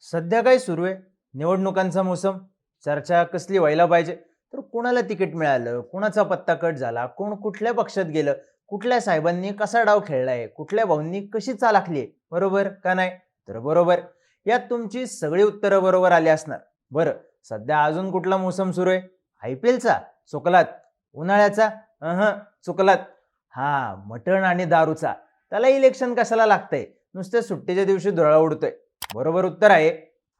सध्या काय सुरू आहे? निवडणुकांचा मोसम? चर्चा कसली व्हायला पाहिजे? तर कुणाला तिकीट मिळालं? कुणाचा पत्ता कट झाला? कोण कुठल्या पक्षात गेलं? कुठल्या साहेबांनी कसा डाव खेळलाय? कुठल्या भाऊंनी कशी चाल आखली बरोबर का नाही? तर बरोबर. यात तुमची सगळी उत्तरं बरोबर आली असणार. बरं सध्या अजून कुठला मोसम सुरू आहे? आय पी एलचा? चुकलात. उन्हाळ्याचा? अह चुकलात. हा मटण आणि दारूचा. त्याला इलेक्शन कशाला लागतंय? नुसत्या सुट्टीच्या दिवशी धुराळा उडतोय. बरोबर उत्तर आहे.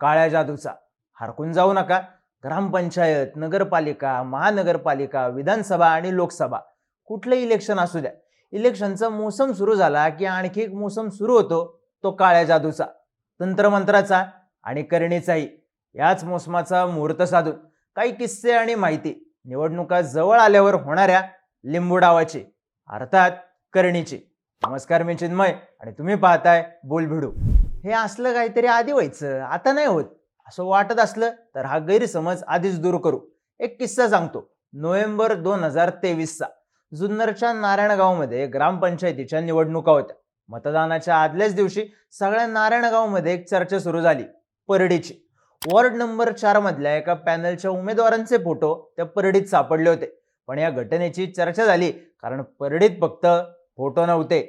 काळ्या जादूचा. हरकून जाऊ नका. ग्रामपंचायत नगरपालिका महानगरपालिका विधानसभा आणि लोकसभा. कुठलं इलेक्शन असू द्या. इलेक्शनचा मोसम सुरू झाला की आणखी एक मोसम सुरू होतो तो काळ्या जादूचा. तंत्रमंत्राचा आणि करणीचाही. याच मोसमाचा मुहूर्त साधून. काही किस्से आणि माहिती. निवडणुका जवळ आल्यावर होणाऱ्या लिंबू डावाची अर्थात करणीची. नमस्कार मी चिन्मय आणि तुम्ही पाहताय बोलभिडू. हे असलं काहीतरी आधी व्हायचं आता नाही होत. असं वाटत असलं तर हा गैरसमज आधीच दूर करू. एक किस्सा सांगतो. नोव्हेंबर दोन हजार तेवीसचा जुन्नरच्या नारायणगावमध्ये ग्रामपंचायतीच्या निवडणुका होत्या. मतदानाच्या आदल्याच दिवशी सगळ्या नारायणगावमध्ये एक चर्चा सुरू झाली. परडीची. वॉर्ड नंबर चार मधल्या एका पॅनलच्या उमेदवारांचे फोटो त्या परडीत सापडले होते. पण या घटनेची चर्चा झाली कारण परडीत फक्त फोटो नव्हते.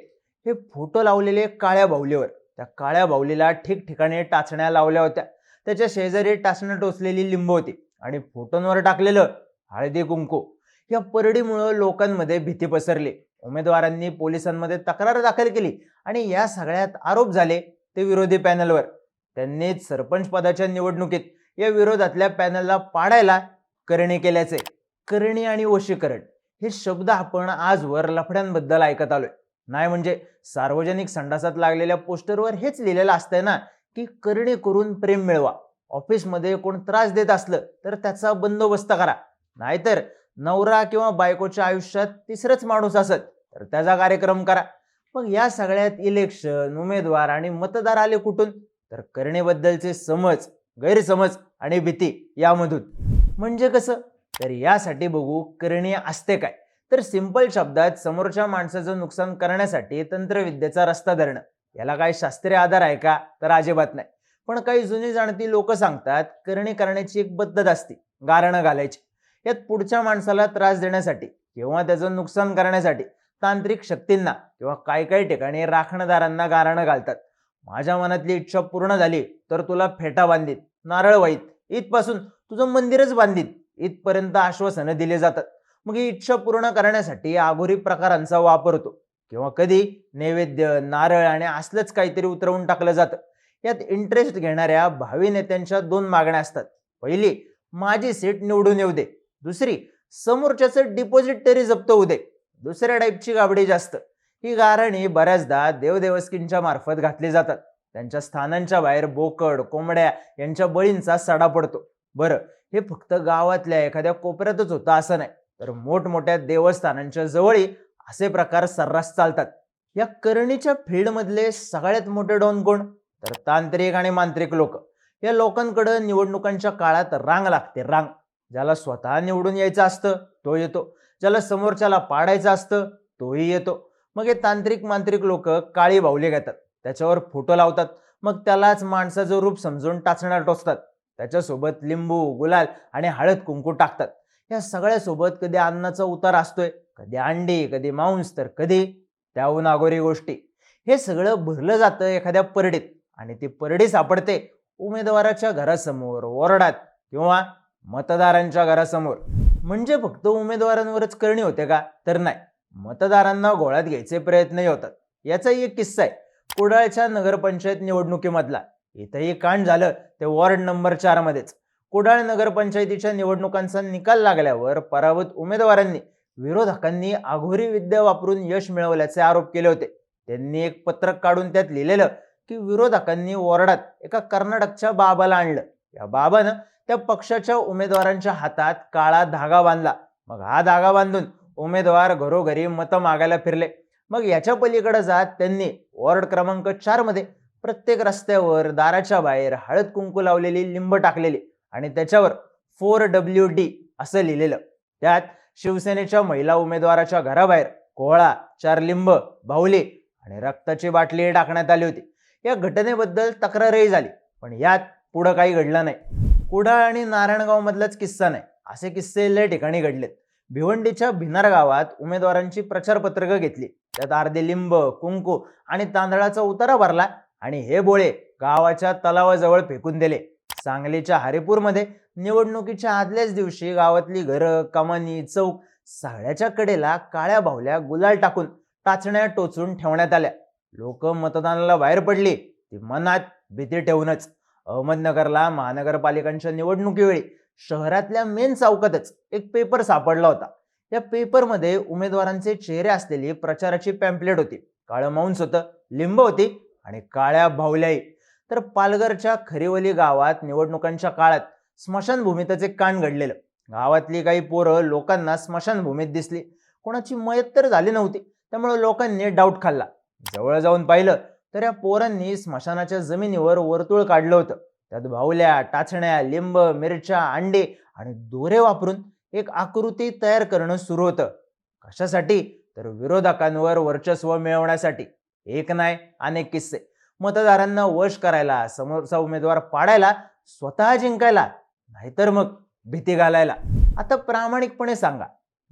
हे फोटो लावलेले काळ्या बाहुलीवर. त्या काळ्या बाहुलीला ठिकठिकाणी टाचण्या लावल्या होत्या. त्याच्या शेजारी टाचणं टोचलेली लिंबू होती आणि फोटोंवर टाकलेलं हळदी कुंकू. या परडीमुळं लोकांमध्ये भीती पसरली. उमेदवारांनी पोलिसांमध्ये तक्रार दाखल केली आणि या सगळ्यात आरोप झाले ते विरोधी पॅनलवर. त्यांनीच सरपंच पदाच्या निवडणुकीत या विरोधातल्या पॅनलला पाडायला करणी केल्याचे. करणी आणि वशीकरण हे शब्द आपण आजवर लफड्यांबद्दल ऐकत आलोय. नाही म्हणजे सार्वजनिक संडासात लागलेल्या पोस्टरवर हेच लिहिलेलं असतंय ना की करणे करून प्रेम मिळवा. ऑफिसमध्ये कोण त्रास देत असलं तर त्याचा बंदोबस्त करा. नाहीतर नवरा किंवा बायकोच्या आयुष्यात तिसरंच माणूस असत तर त्याचा कार्यक्रम करा. मग या सगळ्यात इलेक्शन उमेदवार आणि मतदार आले कुठून? तर करणेबद्दलचे समज गैरसमज आणि भीती यामधून. म्हणजे कसं? तर यासाठी बघू करणी असते काय. तर सिंपल शब्दात समोरच्या माणसाचं नुकसान करण्यासाठी तंत्रविद्येचा रस्ता धरणं. याला काही शास्त्रीय आधार आहे का? तर अजिबात नाही. पण काही जुनी जाणती लोक सांगतात करणी करण्याची एक पद्धत असते गारणं घालायची. यात पुढच्या माणसाला त्रास देण्यासाठी किंवा त्याचं नुकसान करण्यासाठी तांत्रिक शक्तींना किंवा काही काही ठिकाणी राखणदारांना गारणं घालतात. माझ्या मनातली इच्छा पूर्ण झाली तर तुला फेटा बांधीत नारळ वाईत इथपासून तुझं मंदिरच बांधीत इथपर्यंत आश्वासनं दिले जातात. मग ही इच्छा पूर्ण करण्यासाठी आघोरी प्रकारांचा वापर होतो. किंवा कधी नैवेद्य नारळ आणि असलंच काहीतरी उतरवून टाकलं जातं. यात इंटरेस्ट घेणाऱ्या भावी नेत्यांच्या दोन मागण्या असतात. पहिली माझी सीट निवडून येऊ दे. दुसरी समोरच्याचं डिपॉझिट तरी जप्त होऊ दे. दुसऱ्या टाईपची गाबडी जास्त. ही गारणी बऱ्याचदा देवदेवस्कींच्या मार्फत घातली जातात. त्यांच्या स्थानांच्या बाहेर बोकड कोंबड्या यांच्या बळींचा सडा पडतो. बरं हे फक्त गावातल्या एखाद्या कोपऱ्यातच होतं असं नाही. तर मोठमोठ्या देवस्थानांच्या जवळही असे प्रकार सर्रास चालतात. या करणीच्या फील्डमधले सगळ्यात मोठे डॉन कोण? तर तांत्रिक आणि मांत्रिक लोक. या लोकांकडे निवडणुकांच्या काळात रांग लागते रांग. ज्याला स्वतः निवडून यायचं असतं तो येतो. ज्याला समोरच्याला पाडायचं असतं तोही येतो. मग हे तांत्रिक मांत्रिक लोक काळी बाहुले घेतात. त्याच्यावर फोटो लावतात. मग त्यालाच माणसाचं रूप समजून टाचणार टोचतात. त्याच्यासोबत लिंबू गुलाल आणि हळद कुंकू टाकतात. या सगळ्यासोबत कधी अन्नाचा उतार असतोय कधी अंडी कधी मांस तर कधी त्याहून अगोरी गोष्टी. हे सगळं भरलं जातं एखाद्या परडीत आणि ती परडी सापडते उमेदवाराच्या घरासमोर वॉर्डात किंवा मतदारांच्या घरासमोर. म्हणजे फक्त उमेदवारांवरच करणी होते का? तर नाही. मतदारांना गोळ्यात घ्यायचे प्रयत्नही होतात. याचाही एक किस्सा आहे. कुडाळच्या नगरपंचायत निवडणुकीमधला. इथंही कांड झालं ते वॉर्ड नंबर चार मध्येच कुडाळ नगरपंचायतीच्या निवडणुकांचा निकाल लागल्यावर पराभूत उमेदवारांनी विरोधकांनी आघोरी विद्या वापरून यश मिळवल्याचे आरोप केले होते. त्यांनी एक पत्रक काढून त्यात लिहिलेलं की विरोधकांनी वॉर्डात एका कर्नाटकच्या बाबाला आणलं. या बाबानं त्या पक्षाच्या उमेदवारांच्या हातात काळा धागा बांधला. मग हा धागा बांधून उमेदवार घरोघरी मतं मागायला फिरले. मग याच्या पलीकडे जात त्यांनी वॉर्ड क्रमांक चारमध्ये प्रत्येक रस्त्यावर दाराच्या बाहेर हळद कुंकू लावलेली लिंब टाकलेली. आणि त्याच्यावर फोर डब्ल्यू डी असं लिहिलेलं. त्यात शिवसेनेच्या महिला उमेदवाराच्या घराबाहेर कोहळा चार लिंब बाहुली आणि रक्ताची बाटली टाकण्यात आली होती. या घटनेबद्दल तक्रारही झाली पण यात पुढं काही घडलं नाही. कुडाळ आणि नारायणगाव मधलाच किस्सा नाही असे किस्से लय ठिकाणी घडलेत. भिवंडीच्या भिनार गावात उमेदवारांची प्रचार पत्रकं घेतली. त्यात अर्धे लिंब कुंकू आणि तांदळाचा उतारा भरला आणि हे बोळे गावाच्या तलावाजवळ फेकून दिले. सांगलीच्या हरिपूरमध्ये निवडणुकीच्या आदल्याच दिवशी गावातली घरं कमानी चौक सगळ्याच्या कडेला काळ्या बाहुल्या गुलाल टाकून टाचण्या टोचून ठेवण्यात आल्या. लोक मतदानाला बाहेर पडली. ती मनात भीती ठेवूनच अहमदनगरला महानगरपालिकांच्या निवडणुकीवेळी शहरातल्या मेन चौकातच एक पेपर सापडला होता. या पेपरमध्ये उमेदवारांचे चेहरे असलेली प्रचाराची पॅम्पलेट होती. काळं मांस होतं लिंब होती आणि काळ्या बाहुल्याही तर पालघरच्या खरीवली गावात निवडणुकांच्या काळात स्मशानभूमीतच एक कांड घडलेलं. गावातली काही पोरं लोकांना स्मशानभूमीत दिसली. कोणाची मयत तर झाली नव्हती. त्यामुळे लोकांनी डाऊट खाल्ला. जवळ जाऊन पाहिलं तर या पोरांनी स्मशानाच्या जमिनीवर वर्तुळ काढलं होतं. त्यात बाहुल्या टाचण्या लिंब मिरच्या अंडे आणि दोरे वापरून एक आकृती तयार करणं सुरू होतं. कशासाठी? तर विरोधकांवर वर्चस्व मिळवण्यासाठी. एक नाही अनेक किस्से. मतदारांना वश करायला समोरचा उमेदवार पाडायला स्वतः जिंकायला नाहीतर मग भीती घालायला. आता प्रामाणिकपणे सांगा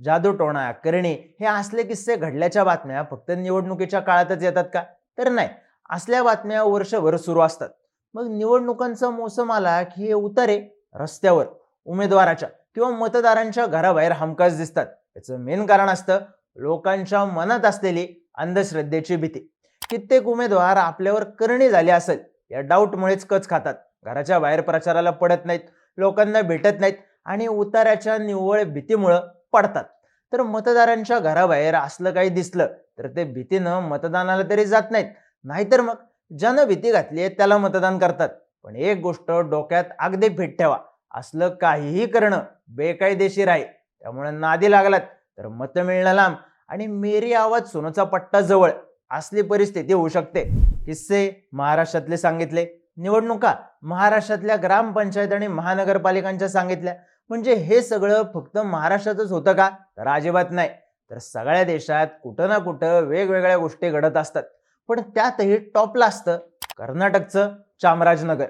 जादूटोणा करणे हे असले किस्से घडल्याच्या बातम्या फक्त निवडणुकीच्या काळातच येतात का? तर नाही. असल्या बातम्या वर्षभर सुरू असतात. मग निवडणुकांचा मोसम आला की हे उतारे रस्त्यावर उमेदवाराच्या किंवा मतदारांच्या घराबाहेर हमखास दिसतात. याचं मेन कारण असतं लोकांच्या मनात असलेली अंधश्रद्धेची भीती. कित्येक उमेदवार आपल्यावर करणी झाली असेल या डाऊटमुळेच कच खातात. घराच्या बाहेर प्रचाराला पडत नाहीत लोकांना भेटत नाहीत आणि उताराच्या निव्वळ भीतीमुळं पडतात. तर मतदारांच्या घराबाहेर असलं काही दिसलं तर ते भीतीनं मतदानाला तरी जात नाहीत. नाहीतर मग ज्यानं भीती घातली आहे त्याला मतदान करतात. पण एक गोष्ट डोक्यात अगदी फिट ठेवा असलं काहीही करणं बेकायदेशीर आहे. त्यामुळे नादी लागलात तर मतं मिळणं लांब आणि मेरी आवाज सोनूचा पट्टा जवळ. असली परिस्थिती होऊ शकते. किस्से महाराष्ट्रातले सांगितले. निवडणुका महाराष्ट्रातल्या ग्रामपंचायत आणि महानगरपालिकांच्या सांगितल्या. म्हणजे हे सगळं फक्त महाराष्ट्रातच होतं का? तर अजिबात नाही. तर सगळ्या देशात कुठं ना कुठं वेगवेगळ्या गोष्टी घडत असतात. पण त्यातही टॉपला असतं कर्नाटकचं चामराजनगर.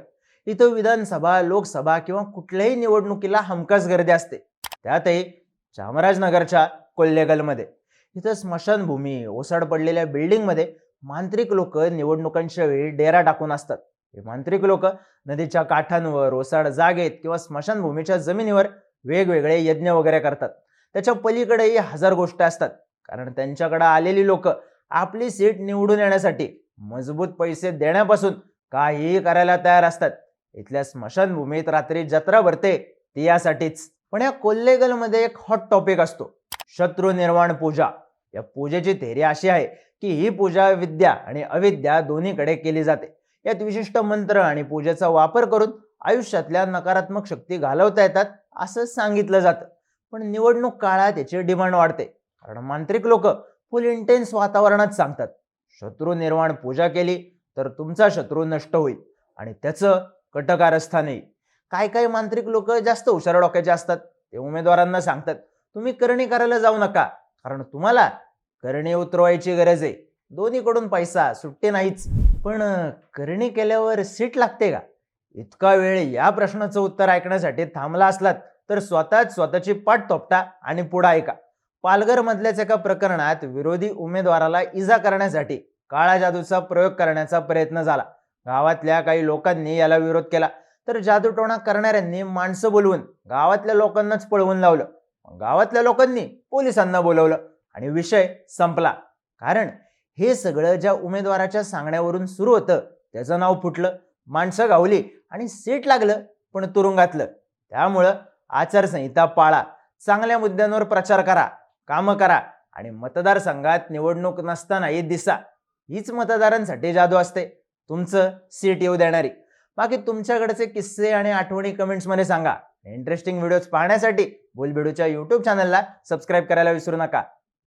इथं विधानसभा लोकसभा किंवा कुठल्याही निवडणुकीला हमखास गर्दी असते. त्यातही चामराजनगरच्या कोल्लेगलमध्ये इथं स्मशानभूमी ओसाड पडलेल्या बिल्डिंगमध्ये मांत्रिक लोक निवडणुकांच्या वेळी डेरा टाकून असतात. हे मांत्रिक लोक नदीच्या काठांवर ओसाड जागेत किंवा स्मशानभूमीच्या जमिनीवर वेगवेगळे यज्ञ वगैरे करतात. त्याच्या पलीकडेही हजार गोष्टी असतात. कारण त्यांच्याकडे आलेली लोक आपली सीट निवडून येण्यासाठी मजबूत पैसे देण्यापासून काहीही करायला तयार असतात. इथल्या स्मशानभूमीत रात्री जत्रा भरते ती यासाठीच. पण या कोल्लेगलमध्ये एक हॉट टॉपिक असतो. शत्रू निर्माण पूजा. या पूजेची थेरी अशी आहे की ही पूजा विद्या आणि अविद्या दोन्हीकडे केली जाते. यात विशिष्ट मंत्र आणि पूजेचा वापर करून आयुष्यातल्या नकारात्मक शक्ती घालवता येतात असं सांगितलं जातं. पण निवडणूक काळात याची डिमांड वाढते. कारण मांत्रिक लोक फुल इंटेन्स वातावरणात सांगतात शत्रू निर्माण पूजा केली तर तुमचा शत्रू नष्ट होईल आणि त्याचं कटकारस्थान येईल. काय काय मांत्रिक लोक जास्त हुशार डोक्याचे असतात ते उमेदवारांना सांगतात. तुम्ही करणी करायला जाऊ नका. कारण तुम्हाला करणी उतरवायची गरज आहे. दोन्हीकडून पैसा सुट्टी नाहीच. पण करणी केल्यावर सीट लागते का? इतका वेळ या प्रश्नाचं उत्तर ऐकण्यासाठी थांबला असलात तर स्वतःच स्वतःची पाठ तोपटा आणि पुढं ऐका. पालघर मधल्याच एका प्रकरणात विरोधी उमेदवाराला इजा करण्यासाठी काळा जादूचा प्रयोग करण्याचा प्रयत्न झाला. गावातल्या काही लोकांनी याला विरोध केला. तर जादूटोणा करणाऱ्यांनी माणसं बोलवून गावातल्या लोकांनाच पळवून लावलं. गावातल्या लोकांनी पोलिसांना बोलवलं आणि विषय संपला. कारण हे सगळं ज्या उमेदवाराच्या सांगण्यावरून सुरू होतं त्याचं नाव फुटलं माणसं गावली आणि सीट लागलं पण तुरुंगातलं त्यामुळं आचारसंहिता पाळा चांगल्या मुद्द्यांवर प्रचार करा कामं करा आणि मतदारसंघात निवडणूक नसतानाही दिसा. हीच मतदारांसाठी जादू असते. तुमचं सीट येऊ देणारी. बाकी तुमच्याकडचे किस्से आणि आठवणी कमेंट्समध्ये सांगा. इंटरेस्टिंग व्हिडिओज पाहण्यासाठी बोलबिडूच्या यूट्यूब चॅनलला सबस्क्राईब करायला विसरू नका.